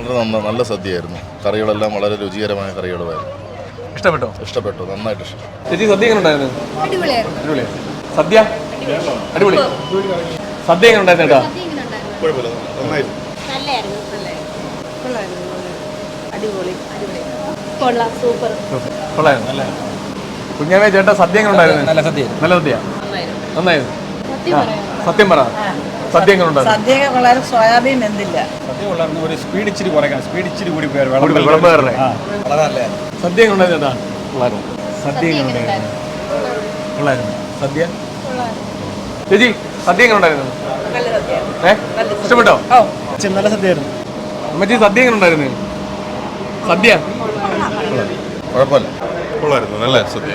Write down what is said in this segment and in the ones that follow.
വളരെ നന്ന നല്ല സദ്യയായിരുന്നു. കറികളെല്ലാം വളരെ രുചികരമായ കറികളുമായിരുന്നു. ഇഷ്ടപ്പെട്ടോ? ഇഷ്ടപ്പെട്ടു. നന്നായിട്ട് ഇഷ്ടപ്പെട്ടു. ചേച്ചി സദ്യ എങ്ങനെ ഉണ്ടായിരുന്നു? അടിപൊളിയായിരുന്നു. അടിപൊളി. സദ്യ? അടിപൊളി. സദ്യ എങ്ങനെ ഉണ്ടായിരുന്നു ചേട്ടാ? കുഴപ്പമില്ല. നന്നായിരുന്നു നല്ലായിരുന്നു. കൊള്ളായിരുന്നു. അടിപൊളി. അടിപൊളി. കൊള്ളാം. സൂപ്പർ. കൊള്ളായിരുന്നു. അല്ലേ കുഞ്ഞാമേ ചേട്ടാ സദ്യ എങ്ങനെ ഉണ്ടായിരുന്നു? നല്ല സദ്യ നല്ല സദ്യ. നന്നായിരുന്നു. സത്യം ആ, പറയാം സത്യം പറ. സദ്യ സദ്യയൊക്കെ വളരെ സോയാബീൻ എന്തില്ല. സദ്യ കൊള്ളായിരുന്നു ഒരു സ്പീഡ് ഇച്ചിരി കുറയ്ക്കണം. സ്പീഡ് ഇച്ചിരി കൂടി പോയാൽ പോയി, വളരെ സദ്യ ഉണ്ടായിരുന്നു കൊള്ളായിരുന്നു. സദ്യ ഉണ്ടായിരുന്നു? കൊള്ളായിരുന്നു. സദ്യ? ചേച്ചി സദ്യ എങ്ങനെ ഉണ്ടായിരുന്നു? ഏ? ഇഷ്ടപ്പെട്ടോ? നല്ല സദ്യയായിരുന്നു. അമ്മച്ചി സദ്യ എങ്ങനെ ഉണ്ടായിരുന്നു? സദ്യ? കുഴപ്പമില്ല. കൊള്ളായിരുന്നു. നല്ല സദ്യ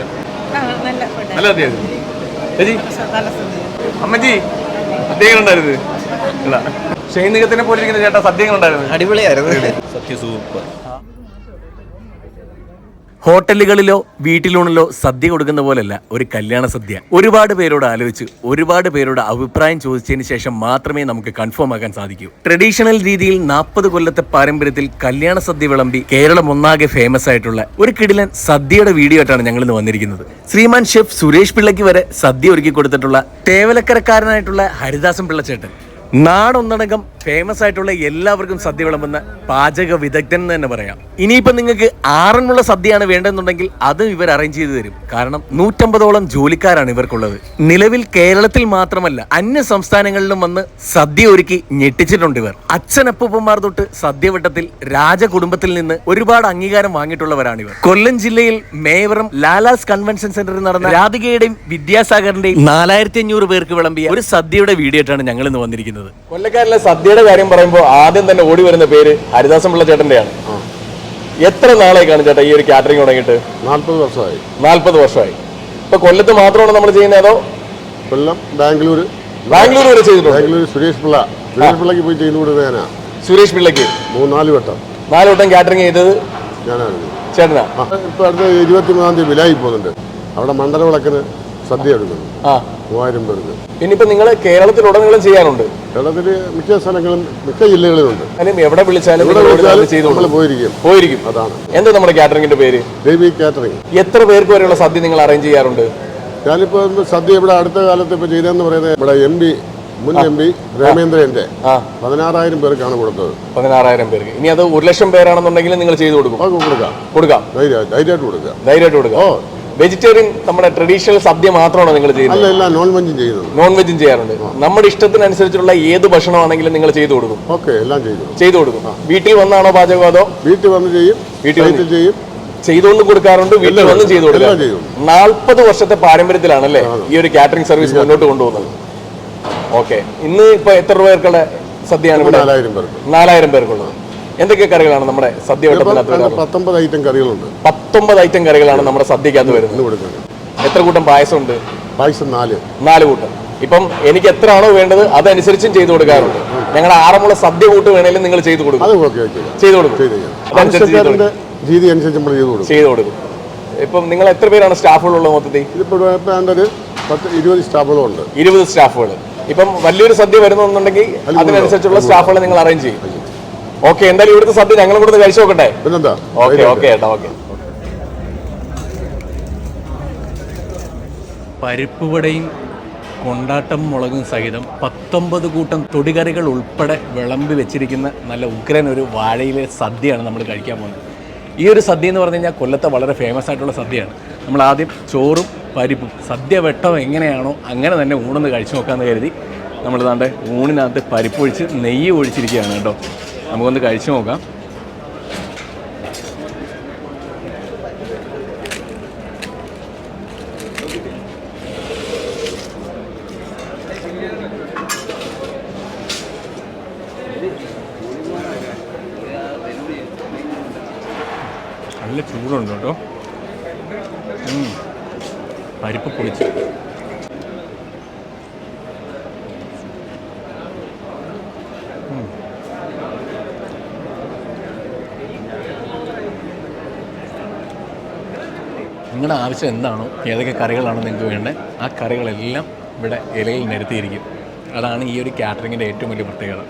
നല്ല സദ്യയായിരുന്നു. ചേച്ചി? അമ്മച്ചി സദ്യ എങ്ങനെ ഉണ്ടായിരുന്നു ഇല്ല ഷൈനികത്തിനെ പോലെ ചേട്ടാ സദ്യ ഉണ്ടായിരുന്നു അടിപൊളിയായിരുന്നു. സത്യ സൂപ്പർ. ഹോട്ടലുകളിലോ വീട്ടിലൂണിലോ സദ്യ കൊടുക്കുന്ന പോലല്ല ഒരു കല്യാണ സദ്യ. ഒരുപാട് പേരോട് ആലോചിച്ച് ഒരുപാട് പേരോട് അഭിപ്രായം ചോദിച്ചതിന് ശേഷം മാത്രമേ നമുക്ക് കൺഫേം ആക്കാൻ സാധിക്കൂ. ട്രഡീഷണൽ രീതിയിൽ നാൽപ്പത് കൊല്ലത്തെ പാരമ്പര്യത്തിൽ കല്യാണ സദ്യ വിളമ്പി കേരളം ഒന്നാകെ ഫേമസ് ആയിട്ടുള്ള ഒരു കിടിലൻ സദ്യയുടെ വീഡിയോ ആയിട്ടാണ് ഞങ്ങൾ ഇന്ന് വന്നിരിക്കുന്നത്. ശ്രീമാൻ ഷെഫ് സുരേഷ് പിള്ളയ്ക്ക് വരെ സദ്യ ഒരുക്കി കൊടുത്തിട്ടുള്ള തേവലക്കരക്കാരനായിട്ടുള്ള ഹരിദാസൻ പിള്ളച്ചേട്ടൻ. നാടൊന്നടങ്കം ഫേമസ് ആയിട്ടുള്ള എല്ലാവർക്കും സദ്യ വിളമ്പുന്ന പാചക വിദഗ്ധൻ എന്ന് തന്നെ പറയാം. ഇനിയിപ്പോ നിങ്ങൾക്ക് ആറന്മുള്ള സദ്യയാണ് വേണ്ടെന്നുണ്ടെങ്കിൽ അത് ഇവർ അറേഞ്ച് ചെയ്തു തരും. കാരണം നൂറ്റമ്പതോളം ജോലിക്കാരാണ് ഇവർക്കുള്ളത്. നിലവിൽ കേരളത്തിൽ മാത്രമല്ല അന്യ സംസ്ഥാനങ്ങളിലും വന്ന് സദ്യ ഒരുക്കി ഞെട്ടിച്ചിട്ടുണ്ട് ഇവർ. അച്ഛനപ്പൂപ്പന്മാർ തൊട്ട് സദ്യവട്ടത്തിൽ രാജകുടുംബത്തിൽ നിന്ന് ഒരുപാട് അംഗീകാരം വാങ്ങിയിട്ടുള്ളവരാണ് ഇവർ. കൊല്ലം ജില്ലയിൽ മേവറം ലാലാസ് കൺവെൻഷൻ സെന്ററിൽ നടന്ന രാധികയുടെയും വിദ്യാസാഗറിന്റെയും നാലായിരത്തി അഞ്ഞൂറ് പേർക്ക് വിളമ്പിയ ഒരു സദ്യയുടെ വീഡിയോ ആയിട്ടാണ് ഞങ്ങൾ ഇന്ന് വന്നിരിക്കുന്നത്. കൊല്ലക്കാരിലെ സദ്യയുടെ കാര്യം പറയുമ്പോൾ ആദ്യം തന്നെ ഓടി വരുന്ന പേര് ഹരിദാസൻ പിള്ള ചേട്ടന്റെയാണ്. എത്ര നാളായി കാണും ചേട്ടാ ഈ ഒരു കാറ്ററിംഗ് തുടങ്ങിയിട്ട്? നാൽപ്പത് വർഷമായി. നാല്പത് വർഷമായി. ഇപ്പൊ കൊല്ലത്ത് മാത്രമാണ് നമ്മൾ ചെയ്യുന്നത് അതോ? കൊല്ലം ബാംഗ്ലൂർ ബാംഗ്ലൂർ വരെ ചെയ്തിട്ടുണ്ട്. ബാംഗ്ലൂർ സുരേഷ് പിള്ള. സുരേഷ് പിള്ളക്ക് പോയി ചെയ്തു കൊടുക്കുന്നത് സുരേഷ് സുരേഷ് പിള്ളക്ക് മൂന്നാൽ വട്ടം. നാല് വട്ടം കാറ്ററിംഗ് ചെയ്തത് ഞാനാണ്. ചേട്ടനാ? ഇപ്പൊ അടുത്ത ഇരുപത്തി മൂന്നാം തീയതി വിലായി പോകുന്നുണ്ട് അവിടെ മണ്ഡല വിളക്കിന് സദ്യ എടുക്കുന്നു. ആ. മൂവായിരം പേർക്ക്. ഇനിയിപ്പോ നിങ്ങൾ കേരളത്തിലുടനീളം ചെയ്യാനുണ്ട്? കേരളത്തിൽ മിക്ക സ്ഥലങ്ങളും മിക്ക ജില്ലകളിലുണ്ട്. എവിടെ വിളിച്ചാലും നമ്മൾ പോയിരിക്കും. പോയിരിക്കും. അതാണ്. എന്താ നമ്മുടെ കാറ്ററിംഗിന്റെ പേര്? ദേവി കാറ്ററിംഗ് എത്ര പേർക്ക് വരെയുള്ള സദ്യ നിങ്ങൾ അറേഞ്ച് ചെയ്യാറുണ്ട്? ഞാനിപ്പോ സദ്യ ഇവിടെ അടുത്ത കാലത്ത് ഇപ്പൊ ചെയ്തതെന്ന് പറയുന്നത് ഇവിടെ എം പി മുൻ എം പി രാമേന്ദ്രന്റെ. പതിനാറായിരം പേർക്കാണ് കൊടുത്തത്. പതിനാറായിരം പേർക്ക്. ഇനി അത് ഒരു ലക്ഷം പേരാണെന്നുണ്ടെങ്കിൽ നിങ്ങൾ ചെയ്തു കൊടുക്കും. കൊടുക്കാം. കൊടുക്കാം. ധൈര്യം ധൈര്യമായിട്ട് കൊടുക്കാം. ധൈര്യമായിട്ട് കൊടുക്കാം. ഓ വെജിറ്റേറിയൻ നമ്മുടെ ട്രഡീഷണൽ സദ്യ മാത്രമാണോ നിങ്ങൾ ചെയ്യുന്നത്? അല്ല നോൺ വെജും ചെയ്യുന്നു നോൺ വെജും ചെയ്യാറുണ്ട് നമ്മുടെ ഇഷ്ടത്തിനനുസരിച്ചുള്ള ഏത് ഭക്ഷണമാണെങ്കിലും നിങ്ങൾ ചെയ്തു കൊടുക്കും. ഓക്കെ എല്ലാം ചെയ്തു ചെയ്തു കൊടുക്കും. വീട്ടിൽ വന്നാണോ പാചകം അതോ? വീട്ടിൽ വന്ന് ചെയ്യും വീട്ടിൽ ചെയ്യും. ചെയ്തുകൊണ്ട് കൊടുക്കാറുണ്ട് വീട്ടിൽ വന്ന് ചെയ്തു കൊടുക്കും. നാൽപ്പത് വർഷത്തെ പാരമ്പര്യത്തിലാണ് അല്ലേ ഈ ഒരു കാറ്ററിംഗ് സർവീസ് മുന്നോട്ട് കൊണ്ടുപോകുന്നത്? ഓക്കെ. ഇന്ന് ഇപ്പൊ എത്ര പേർക്കുള്ള സദ്യയാണ് ഇവിടെ? നാലായിരം പേർക്ക്. നാലായിരം പേർക്കുള്ളത്. എന്തൊക്കെ കറികളാണ് നമ്മുടെ സദ്യ പത്തൊമ്പത് ഐറ്റം കറികളുണ്ട്. പത്തൊമ്പത് ഐറ്റം കറികളാണ് നമ്മുടെ സദ്യക്കകത്ത് വരുന്നത്. എത്ര കൂട്ടം പായസം ഉണ്ട് പായസം നാല്. നാല് കൂട്ടം. ഇപ്പം എനിക്ക് എത്ര ആണോ വേണ്ടത് അതനുസരിച്ചും ചെയ്തു കൊടുക്കാറുണ്ട്. ഞങ്ങളുടെ ആറന്മുള സദ്യ കൂട്ട് വേണേലും നിങ്ങൾ ചെയ്തു കൊടുക്കും. ചെയ്തു കൊടുക്കും. രീതി അനുസരിച്ച് നമ്മൾ ചെയ്തു കൊടുക്കും. ചെയ്തു കൊടുക്കും. ഇപ്പം നിങ്ങൾ എത്ര പേരാണ് സ്റ്റാഫുകളുള്ളത് മൊത്തത്തിൽ? ഇതിപ്പോൾ പത്ത് ഇരുപത് സ്റ്റാഫുകളുണ്ട് ഇരുപത് സ്റ്റാഫുകൾ. ഇപ്പം വലിയൊരു സദ്യ വരുന്നുണ്ടെങ്കിൽ അതിനനുസരിച്ചുള്ള സ്റ്റാഫുകളെ നിങ്ങൾ അറേഞ്ച് ചെയ്യും. ഓക്കെ എന്തായാലും ഇവിടുത്തെ സദ്യ ഞങ്ങളും കൂടെ കഴിച്ചു നോക്കട്ടെ? പിന്നെന്താ? ഓക്കെ ഓക്കെ ഏട്ടാ ഓക്കെ. പരിപ്പ് വടയും കൊണ്ടാട്ടം മുളകും സഹിതം പത്തൊമ്പത് കൂട്ടം തൊടികറികൾ ഉൾപ്പെടെ വിളമ്പി വെച്ചിരിക്കുന്ന നല്ല ഉഗ്രൻ ഒരു വാഴയിലെ സദ്യയാണ് നമ്മൾ കഴിക്കാൻ പോകുന്നത്. ഈ ഒരു സദ്യ എന്ന് പറഞ്ഞു കഴിഞ്ഞാൽ കൊല്ലത്തെ വളരെ ഫേമസ് ആയിട്ടുള്ള സദ്യയാണ്. നമ്മൾ ആദ്യം ചോറും പരിപ്പും സദ്യ വെട്ടം എങ്ങനെയാണോ അങ്ങനെ തന്നെ ഊണെന്ന് കഴിച്ചു നോക്കാമെന്ന് കരുതി. നമ്മൾ താണ്ട് ഊണിനകത്ത് പരിപ്പ് ഒഴിച്ച് നെയ്യ് ഒഴിച്ചിരിക്കുകയാണ് കേട്ടോ. നമുക്കൊന്ന് കഴിച്ചു നോക്കാം. നല്ല ചൂടുണ്ട് കേട്ടോ. പരിപ്പ് പൊളിച്ച് നിങ്ങളുടെ ആവശ്യം എന്താണോ ഏതൊക്കെ കറികളാണ് നിങ്ങൾക്ക് വേണ്ടത് ആ കറികളെല്ലാം ഇവിടെ ഇലയിൽ നിരത്തിയിരിക്കും. അതാണ് ഈ ഒരു കാറ്ററിങ്ങിന്റെ ഏറ്റവും വലിയ പ്രത്യേകത.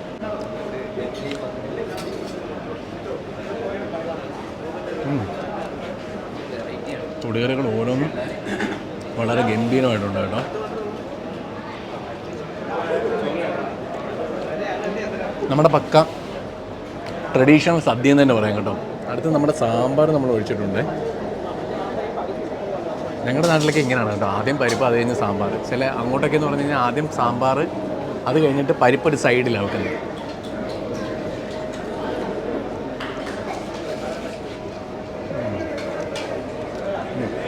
തൊടുകറികൾ ഓരോന്നും വളരെ ഗംഭീരമായിട്ടുണ്ട് കേട്ടോ. നമ്മുടെ പക്ക ട്രഡീഷണൽ സദ്യ എന്ന് തന്നെ പറയാം കേട്ടോ. അടുത്ത് നമ്മുടെ സാമ്പാർ നമ്മൾ ഒഴിച്ചിട്ടുണ്ട്. ഞങ്ങളുടെ നാട്ടിലൊക്കെ ഇങ്ങനെയാണ് കേട്ടോ. ആദ്യം പരിപ്പ് അത് കഴിഞ്ഞ് സാമ്പാർ. ചില അങ്ങോട്ടൊക്കെ എന്ന് പറഞ്ഞു കഴിഞ്ഞാൽ ആദ്യം സാമ്പാർ അത് കഴിഞ്ഞിട്ട് പരിപ്പ് ഒരു സൈഡിലാണ് വെക്കുന്നത്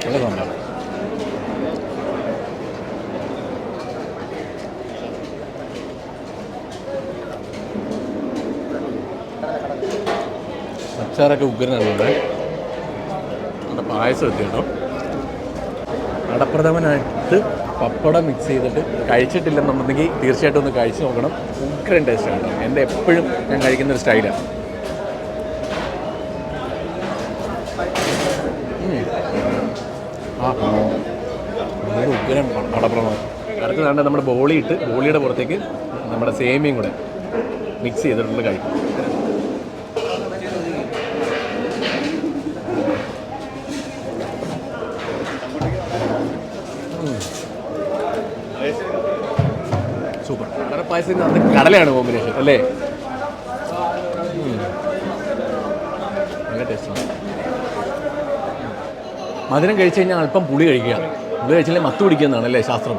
നല്ല അച്ചാറൊക്കെ ഉഗ്രനാണ് ഇവിടെ. പായസം എത്തി കേട്ടോ. അടപ്രഥമനായിട്ട് പപ്പടം മിക്സ് ചെയ്തിട്ട് കഴിച്ചിട്ടില്ലെന്നുണ്ടെങ്കിൽ തീർച്ചയായിട്ടും ഒന്ന് കഴിച്ചു നോക്കണം. ഉഗ്രൻ ടേസ്റ്റ് ആണ് കേട്ടോ. എന്റെ എപ്പോഴും ഞാൻ കഴിക്കുന്ന ഒരു സ്റ്റൈലാണ് ആ ഉഗ്രൻ അടുത്ത് വേണ്ട നമ്മുടെ ബോളി ഇട്ട് ബോളിയുടെ പുറത്തേക്ക് നമ്മുടെ സേമിയും കൂടെ മിക്സ് ചെയ്തിട്ടുള്ള കഴിക്കും സൂപ്പർ കടല കടലയാണ് കോമ്പിനേഷൻ അല്ലേ? മധുരം കഴിച്ചു കഴിഞ്ഞാൽ അല്പം പുളി കഴിക്കുക. പുളി കഴിച്ചാലേ മത്ത് പിടിക്കുന്നതാണ് അല്ലേ ശാസ്ത്രം?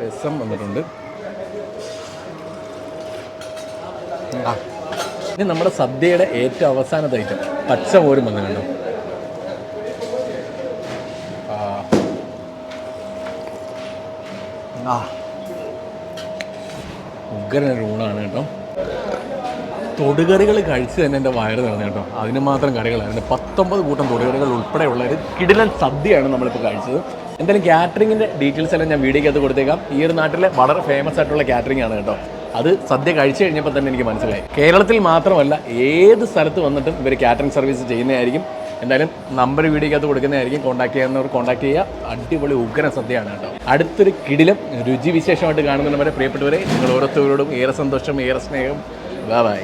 രസം വന്നിട്ടുണ്ട് ആ ഇനി നമ്മുടെ സദ്യയുടെ ഏറ്റവും അവസാനത്തെ ഐറ്റം പച്ച പോരും വന്നു കണ്ടു? ഉഗ്രനൊരു ഊണാണ് കേട്ടോ. തൊടുകറികൾ കഴിച്ച് തന്നെ എന്റെ വയറ് നിറഞ്ഞു കേട്ടോ. അതിന് മാത്രം കറികളായിരുന്നു പത്തൊമ്പത് കൂട്ടം തൊടുകറികൾ ഉൾപ്പെടെയുള്ള ഒരു കിടിലൻ സദ്യയാണ് നമ്മളിപ്പോൾ കഴിച്ചത്. എന്തായാലും കാറ്ററിങ്ങിന്റെ ഡീറ്റെയിൽസ് എല്ലാം ഞാൻ വീഡിയോക്കകത്ത് കൊടുത്തേക്കാം. ഈ ഒരു നാട്ടിലെ വളരെ ഫേമസ് ആയിട്ടുള്ള കാറ്ററിംഗ് ആണ് കേട്ടോ. അത് സദ്യ കഴിച്ചു കഴിഞ്ഞപ്പോൾ തന്നെ എനിക്ക് മനസ്സിലായി. കേരളത്തിൽ മാത്രമല്ല ഏത് സ്ഥലത്ത് വന്നിട്ടും ഇവർ കാറ്ററിംഗ് സർവീസ് ചെയ്യുന്നതായിരിക്കും. എന്തായാലും നമ്പർ വീഡിയോക്കകത്ത് കൊടുക്കുന്നതായിരിക്കും. കോൺടാക്ട് ചെയ്യുന്നവർ കോൺടാക്ട് ചെയ്യുക. അടിപൊളി ഉഗ്ര സദ്യയാണ് കേട്ടോ. അടുത്തൊരു കിടിലും രുചി വിശേഷമായിട്ട് കാണുന്നവരെ പ്രിയപ്പെട്ടവരെ നിങ്ങൾ ഓരോരുത്തരോടും ഏറെ സന്തോഷം ഏറെ സ്നേഹം. ബൈ